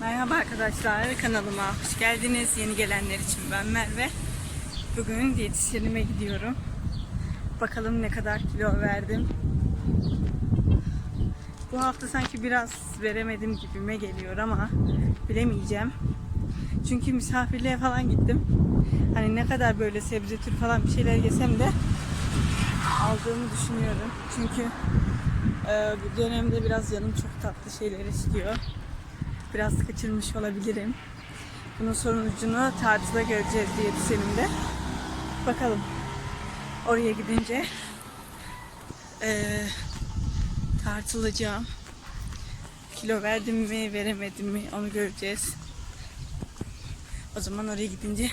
Merhaba arkadaşlar kanalıma hoş geldiniz. Yeni gelenler için ben Merve. Bugün diyetisyenime gidiyorum. Bakalım ne kadar kilo verdim. Bu hafta sanki biraz veremedim gibime geliyor ama bilemeyeceğim. Çünkü misafirliğe falan gittim. Hani ne kadar böyle sebze tür falan bir şeyler yesem de aldığımı düşünüyorum. Çünkü e, bu dönemde biraz canım çok tatlı şeyler istiyor biraz kaçırmış olabilirim. Bunun sonucunu tartıda göreceğiz diyetisyenimde. Bakalım. Oraya gidince eee tartılacağım. Kilo verdim mi, veremedim mi onu göreceğiz. O zaman oraya gidince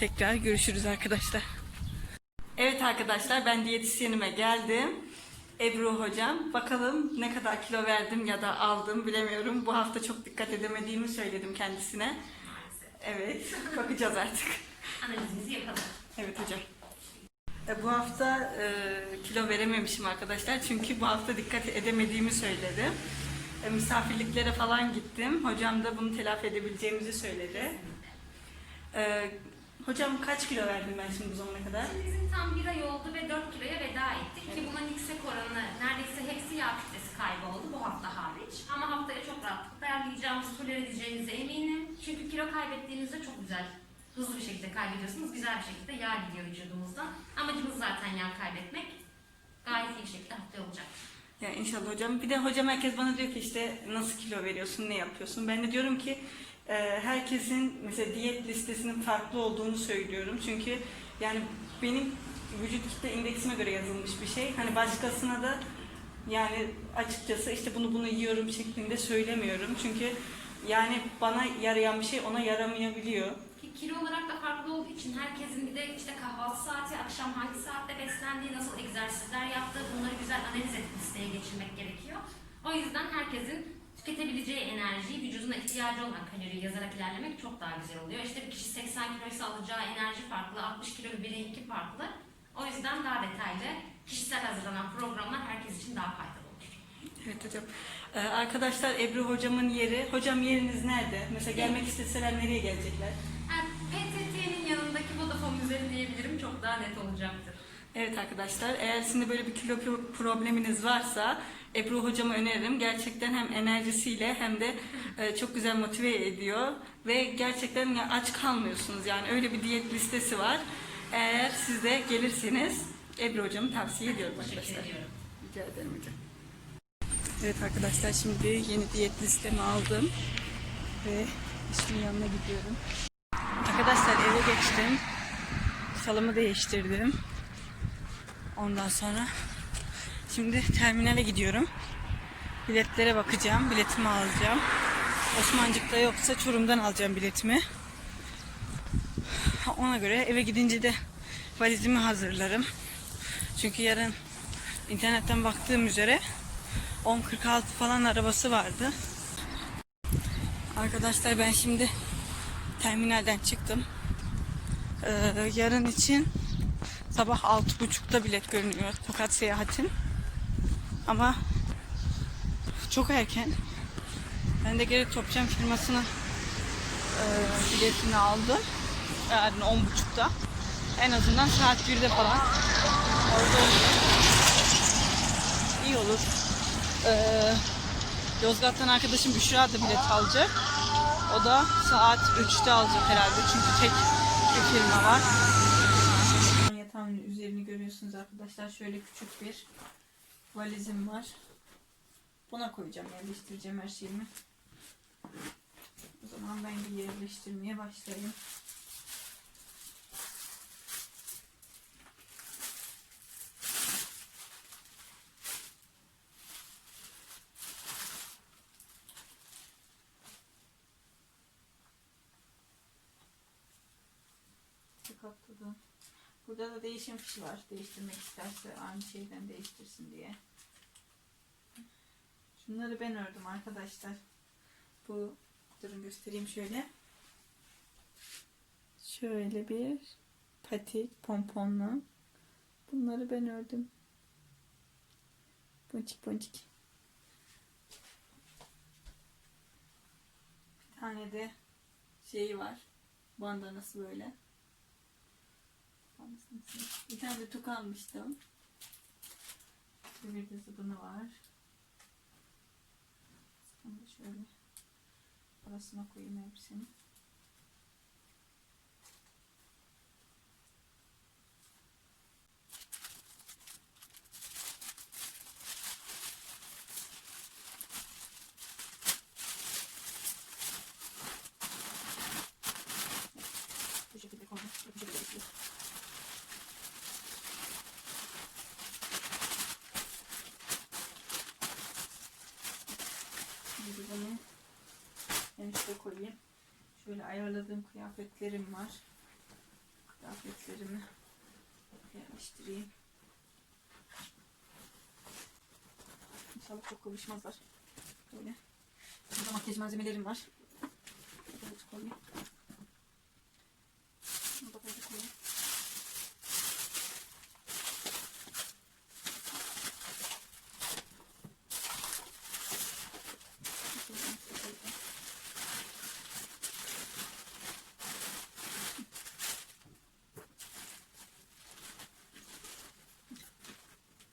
tekrar görüşürüz arkadaşlar. Evet arkadaşlar ben diyetisyenime geldim. Ebru hocam. Bakalım ne kadar kilo verdim ya da aldım bilemiyorum. Bu hafta çok dikkat edemediğimi söyledim kendisine. Evet bakacağız artık. Analizimizi yapalım. Evet hocam. E, Bu hafta e, kilo verememişim arkadaşlar çünkü bu hafta dikkat edemediğimi söyledim. E, misafirliklere falan gittim. Hocam da bunu telafi edebileceğimizi söyledi. E, hocam kaç kilo verdim ben şimdi bu zamana kadar? Bizim tam bir ay oldu ve 4 kiloya veda ettik ki bunun yüksek oranı neredeyse hepsi yağ kütlesi kayboldu bu hafta hariç. Ama haftaya çok rahatlıkla ayarlayacağımızı, tolere edeceğinize eminim. Çünkü kilo kaybettiğinizde çok güzel, hızlı bir şekilde kaybediyorsunuz. Güzel bir şekilde yağ gidiyor vücudumuzdan. Amacımız zaten yağ kaybetmek. Gayet iyi bir şekilde haftaya olacak. Ya inşallah hocam. Bir de hocam herkes bana diyor ki işte nasıl kilo veriyorsun, ne yapıyorsun? Ben de diyorum ki herkesin mesela diyet listesinin farklı olduğunu söylüyorum. Çünkü yani benim vücut kitle indeksime göre yazılmış bir şey. Hani başkasına da yani açıkçası işte bunu bunu yiyorum şeklinde söylemiyorum. Çünkü yani bana yarayan bir şey ona yaramayabiliyor. Ki kilo olarak da farklı olduğu için herkesin bir de işte kahvaltı saati, akşam hangi saatte beslendiği, nasıl egzersizler yaptığı bunları güzel analiz edip listeye geçirmek gerekiyor. O yüzden herkesin tüketebileceği enerjiyi, vücuduna ihtiyacı olan kaloriyi yazarak ilerlemek çok daha güzel oluyor. İşte bir kişi 80 kiloysa alacağı enerji farklı, 60 kilo bir bireyininki farklı. O yüzden daha detaylı, kişisel hazırlanan programlar herkes için daha faydalı olur. Evet hocam. Ee, arkadaşlar Ebru hocamın yeri. Hocam yeriniz nerede? Mesela gelmek isteseler nereye gelecekler? Yani PTT'nin yanındaki Vodafone üzeri diyebilirim çok daha net olacaktır. Evet arkadaşlar eğer sizin de böyle bir kilo pro- probleminiz varsa Ebru hocamı öneririm. Gerçekten hem enerjisiyle hem de e, çok güzel motive ediyor ve gerçekten aç kalmıyorsunuz yani öyle bir diyet listesi var. Eğer siz de gelirseniz Ebru hocamı tavsiye ediyorum arkadaşlar. Rica ederim hocam. Evet arkadaşlar şimdi yeni diyet listemi aldım ve işimin yanına gidiyorum. Arkadaşlar eve geçtim. Salımı değiştirdim. Ondan sonra şimdi terminale gidiyorum. Biletlere bakacağım. Biletimi alacağım. Osmancık'ta yoksa Çorum'dan alacağım biletimi. Ona göre eve gidince de valizimi hazırlarım. Çünkü yarın internetten baktığım üzere 10.46 falan arabası vardı. Arkadaşlar ben şimdi terminalden çıktım. Ee, yarın için sabah 6.30'da bilet görünüyor Tokat seyahatin. Ama çok erken. Ben de geri Topçam firmasının e, biletini aldım. Yarın 10.30'da. En azından saat 1'de falan orada. İyi olur. Ee, Yozgat'tan arkadaşım Büşra da bilet alacak. O da saat 3'te alacak herhalde çünkü tek bir firma var. Yatağın üzerini görüyorsunuz arkadaşlar. Şöyle küçük bir valizim var. Buna koyacağım, yerleştireceğim her şeyimi. O zaman ben bir yerleştirmeye başlayayım. Burada da değişim fişi var. Değiştirmek isterse aynı şeyden değiştirsin diye. Şunları ben ördüm arkadaşlar. Bu durun göstereyim şöyle. Şöyle bir patik pomponlu. Bunları ben ördüm. Ponçik ponçik. tane de şeyi var. Bandanası böyle. Bir tane de tok almıştım. Bir de zıbını var. Da şöyle arasına koyayım hepsini. Bu şekilde koydum. Bu şekilde bekliyorum. Şimdi bunu en üstte koyayım. Şöyle ayarladığım kıyafetlerim var. Kıyafetlerimi yerleştireyim. İnşallah çok kavuşmazlar. Böyle. Burada makyaj malzemelerim var. Böyle koyayım. Bunu da böyle koyayım. Şöyle üstte koyayım.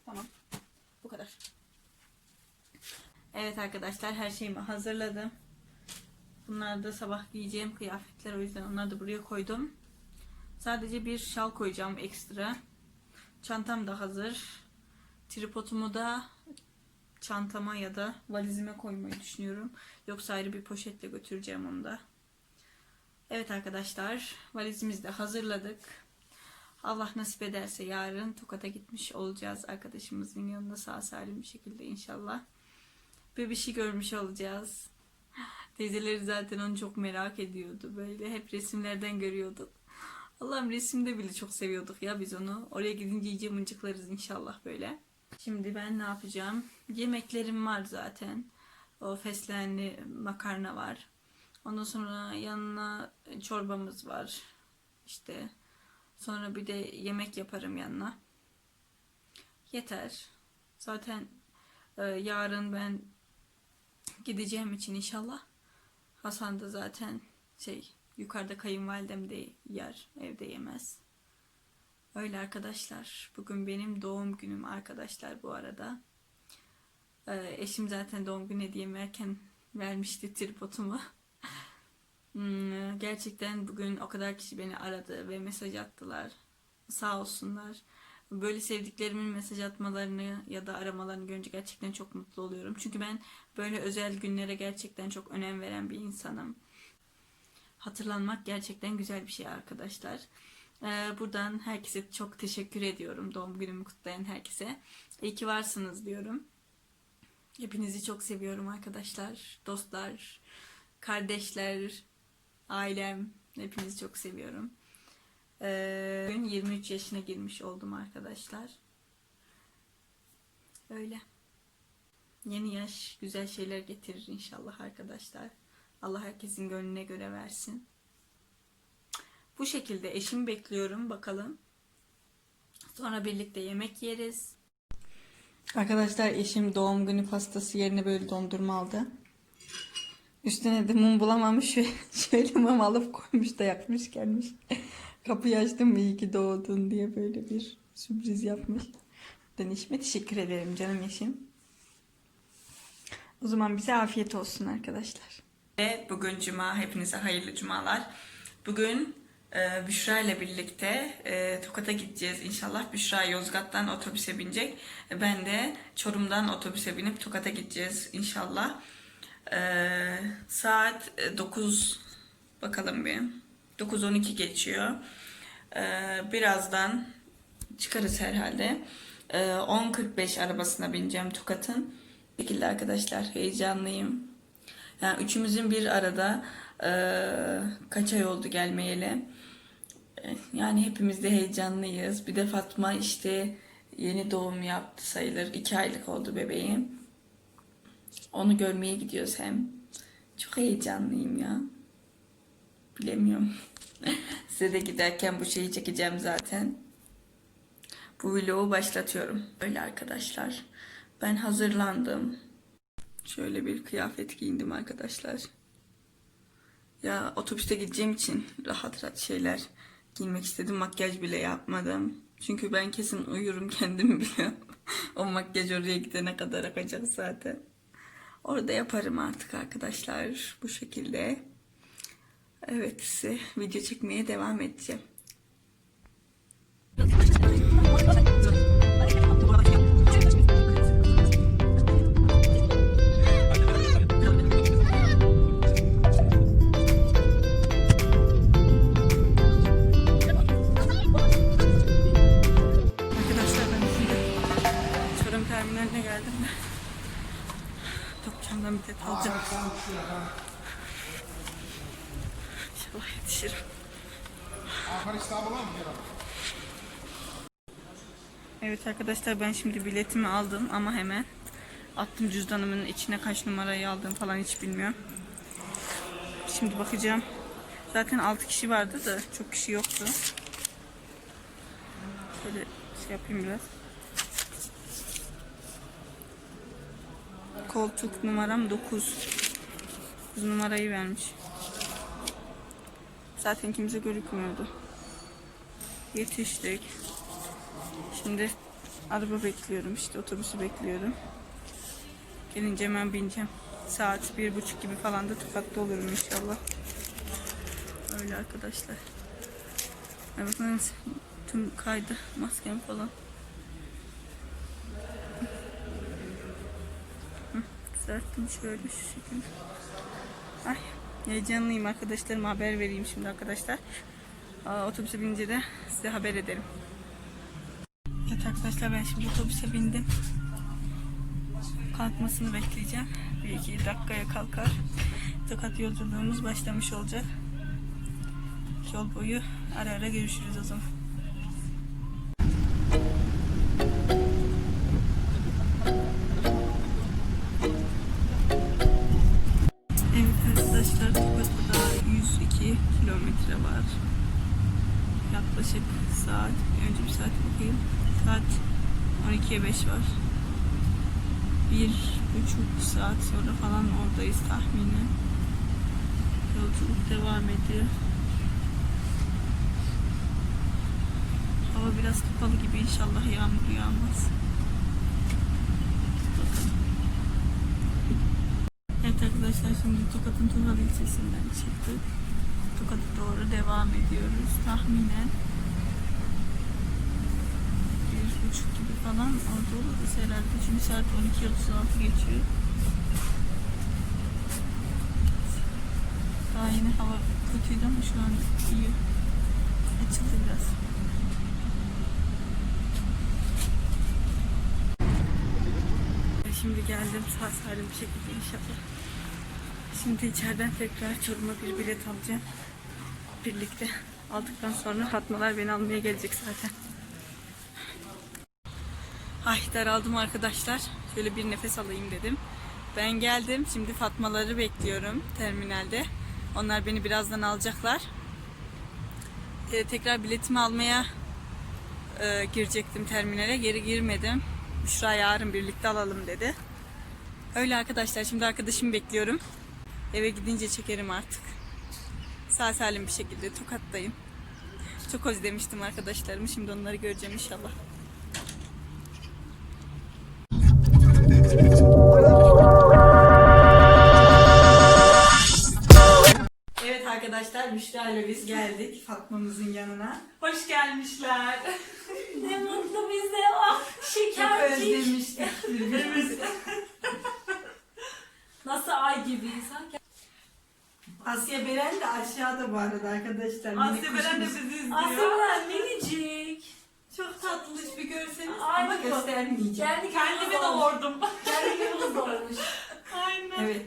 Tamam. Bu kadar. Evet arkadaşlar her şeyimi hazırladım. Bunlar da sabah giyeceğim kıyafetler o yüzden onları da buraya koydum. Sadece bir şal koyacağım ekstra. Çantam da hazır. Tripodumu da çantama ya da valizime koymayı düşünüyorum. Yoksa ayrı bir poşetle götüreceğim onu da. Evet arkadaşlar valizimizi de hazırladık. Allah nasip ederse yarın Tokat'a gitmiş olacağız arkadaşımızın yanında sağ salim bir şekilde inşallah. Bebişi görmüş olacağız. Teyzeleri zaten onu çok merak ediyordu. Böyle hep resimlerden görüyorduk. Allah'ım resimde bile çok seviyorduk ya biz onu. Oraya gidince iyice mıncıklarız inşallah böyle. Şimdi ben ne yapacağım? Yemeklerim var zaten. O fesleğenli makarna var. Ondan sonra yanına çorbamız var. İşte sonra bir de yemek yaparım yanına. Yeter. Zaten e, yarın ben gideceğim için inşallah. Hasan da zaten şey yukarıda kayınvalidem de yer evde yemez. Öyle arkadaşlar. Bugün benim doğum günüm arkadaşlar bu arada. Ee, eşim zaten doğum günü hediyemi erken vermişti tripodumu. Hmm, gerçekten bugün o kadar kişi beni aradı ve mesaj attılar. Sağ olsunlar. Böyle sevdiklerimin mesaj atmalarını ya da aramalarını görünce gerçekten çok mutlu oluyorum. Çünkü ben böyle özel günlere gerçekten çok önem veren bir insanım. Hatırlanmak gerçekten güzel bir şey arkadaşlar. Ee, buradan herkese çok teşekkür ediyorum. Doğum günümü kutlayan herkese. İyi ki varsınız diyorum. Hepinizi çok seviyorum arkadaşlar, dostlar, kardeşler, ailem. Hepinizi çok seviyorum. Ee, bugün 23 yaşına girmiş oldum arkadaşlar. Öyle. Yeni yaş güzel şeyler getirir inşallah arkadaşlar. Allah herkesin gönlüne göre versin. Bu şekilde eşimi bekliyorum bakalım. Sonra birlikte yemek yeriz. Arkadaşlar eşim doğum günü pastası yerine böyle dondurma aldı. Üstüne de mum bulamamış ve şöyle mum alıp koymuş da yakmış gelmiş. Kapıyı açtım iyi ki doğdun diye böyle bir sürpriz yapmış. Ben eşime teşekkür ederim canım eşim. O zaman bize afiyet olsun arkadaşlar. Ve bugün cuma, hepinize hayırlı cumalar. Bugün e, Büşra ile birlikte e, Tokat'a gideceğiz inşallah. Büşra Yozgat'tan otobüse binecek. E, Ben de Çorum'dan otobüse binip Tokat'a gideceğiz inşallah. E, saat e, 9 bakalım bir. 9.12 geçiyor. E, birazdan çıkarız herhalde. E, 10.45 arabasına bineceğim Tokat'ın. Şekilde arkadaşlar heyecanlıyım. Yani üçümüzün bir arada e, kaç ay oldu gelmeyeli. E, Yani hepimiz de heyecanlıyız. Bir de Fatma işte yeni doğum yaptı sayılır. iki aylık oldu bebeğim. Onu görmeye gidiyoruz hem. Çok heyecanlıyım ya. Bilemiyorum. Size de giderken bu şeyi çekeceğim zaten. Bu vlogu başlatıyorum. Öyle arkadaşlar. Ben hazırlandım. Şöyle bir kıyafet giyindim arkadaşlar. Ya otobüste gideceğim için rahat rahat şeyler giymek istedim. Makyaj bile yapmadım. Çünkü ben kesin uyurum kendim biliyorum. o makyaj oraya gidene kadar akacak zaten. Orada yaparım artık arkadaşlar bu şekilde. Evet video çekmeye devam edeceğim. Terminaline geldim de Topçamdan bilet alacağım. İnşallah yetişirim. Evet arkadaşlar ben şimdi biletimi aldım ama hemen attım cüzdanımın içine kaç numarayı aldım falan hiç bilmiyorum. Şimdi bakacağım. Zaten 6 kişi vardı da çok kişi yoktu. Şöyle şey yapayım biraz. Koltuk numaram 9. 9 numarayı vermiş. Zaten kimse görükmüyordu. Yetiştik. Şimdi araba bekliyorum işte otobüsü bekliyorum. Gelince hemen bineceğim. Saat bir buçuk gibi falan da Tokat'ta olurum inşallah. Öyle arkadaşlar. Ya tüm kaydı maskem falan. Düzelttim şöyle şu şekilde. Ay heyecanlıyım arkadaşlarıma haber vereyim şimdi arkadaşlar. Otobüse binince de size haber ederim. Evet arkadaşlar ben şimdi otobüse bindim. Kalkmasını bekleyeceğim. Bir iki dakikaya kalkar. Tokat yolculuğumuz başlamış olacak. Yol boyu ara ara görüşürüz o zaman. 12'ye 5 var. Bir buçuk saat sonra falan oradayız tahminen. Yolculuk devam ediyor. Hava biraz kapalı gibi inşallah yağmur yağmaz. Evet arkadaşlar şimdi Tokat'ın Tural ilçesinden çıktık. Tokat'a doğru devam ediyoruz. Tahminen bir buçuk gibi falan orada oluruz herhalde. Çünkü saat 12.36 geçiyor. Daha yine hava kötüydü ama şu an iyi. Açıldı biraz. Şimdi geldim sağ salim bir şekilde inşallah. Şimdi içeriden tekrar Çorum'a bir bilet alacağım. Birlikte aldıktan sonra Fatmalar beni almaya gelecek zaten. Ay daraldım arkadaşlar. Şöyle bir nefes alayım dedim. Ben geldim. Şimdi Fatmaları bekliyorum terminalde. Onlar beni birazdan alacaklar. Ee, tekrar biletimi almaya e, girecektim terminale. Geri girmedim. Büşra yarın birlikte alalım dedi. Öyle arkadaşlar. Şimdi arkadaşımı bekliyorum. Eve gidince çekerim artık. Sağ salim bir şekilde Tokat'tayım. Çok özlemiştim arkadaşlarımı. Şimdi onları göreceğim inşallah. Evet arkadaşlar Büşra ile biz geldik Fatma'mızın yanına. Hoş gelmişler. Ne mutlu bize. Ah Çok şekercik. özlemiştik birbirimizi. Nasıl ay gibiyiz ha? Asya Beren de aşağıda bu arada arkadaşlar. Asya Beren de kuşumuz. bizi izliyor. Aslında minicik. Çok tatlış bir görseniz Ay, ama bu- göstermeyeceğim. Kendi Kendimi doğurdum. Kendi yılımız doğurmuş. Aynen. Evet.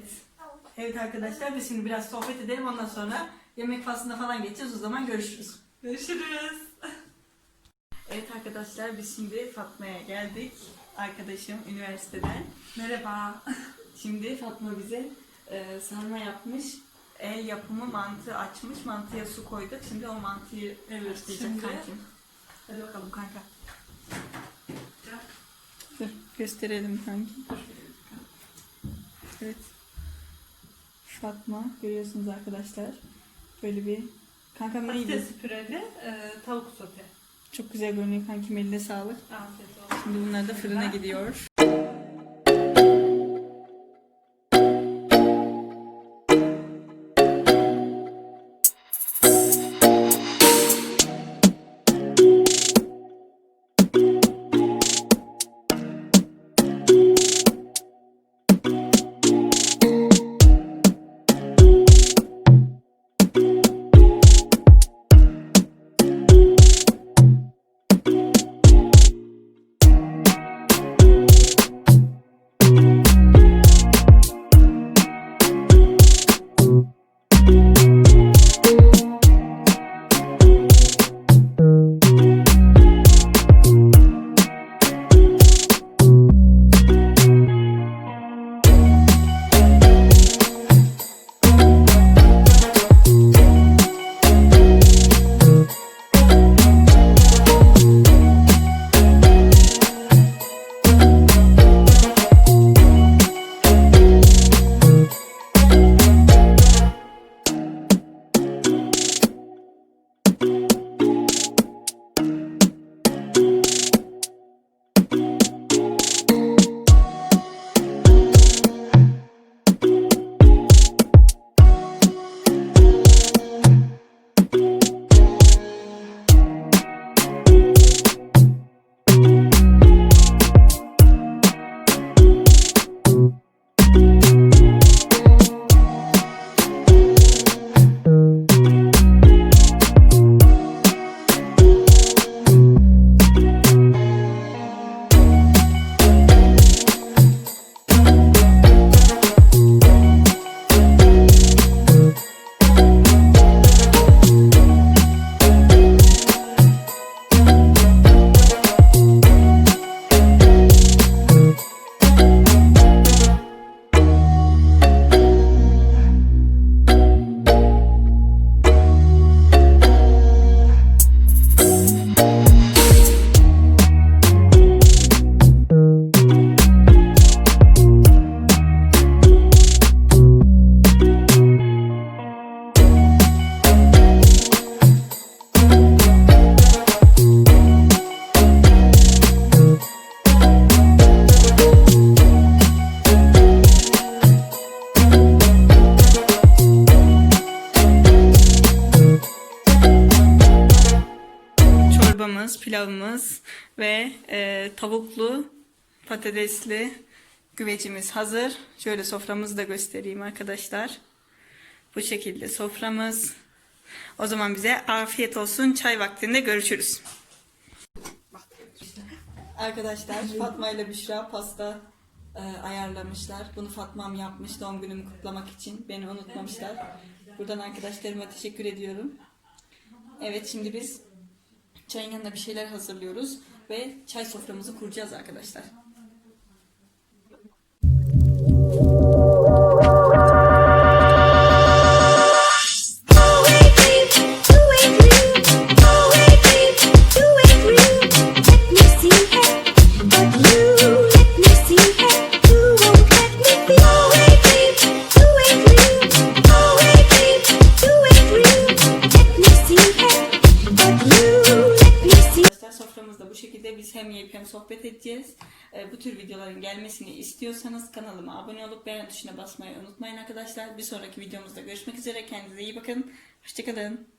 Evet arkadaşlar biz şimdi biraz sohbet edelim ondan sonra yemek faslına falan geçeceğiz o zaman görüşürüz. Görüşürüz. Evet arkadaşlar biz şimdi Fatma'ya geldik. Arkadaşım üniversiteden. Merhaba. Şimdi Fatma bize e, sarma yapmış. El yapımı mantı açmış. Mantıya su koyduk. Şimdi o mantıyı Evet, açacak şimdi- kankim. Hadi bakalım kanka. Dur gösterelim kanki. Evet. Fatma görüyorsunuz arkadaşlar. Böyle bir kankam neydi? Patates püreli e, tavuk sote. Çok güzel görünüyor kankim eline sağlık. Afiyet olsun. Şimdi bunlar da fırına gidiyor. E, tavuklu, patatesli güvecimiz hazır. Şöyle soframızı da göstereyim arkadaşlar. Bu şekilde soframız. O zaman bize afiyet olsun. Çay vaktinde görüşürüz. Arkadaşlar Fatma ile Büşra pasta e, ayarlamışlar. Bunu Fatma'm yapmış doğum günümü kutlamak için. Beni unutmamışlar. Buradan arkadaşlarıma teşekkür ediyorum. Evet şimdi biz çayın yanına bir şeyler hazırlıyoruz ve çay soframızı kuracağız arkadaşlar. Videoların gelmesini istiyorsanız kanalıma abone olup beğen tuşuna basmayı unutmayın arkadaşlar. Bir sonraki videomuzda görüşmek üzere. Kendinize iyi bakın. Hoşçakalın.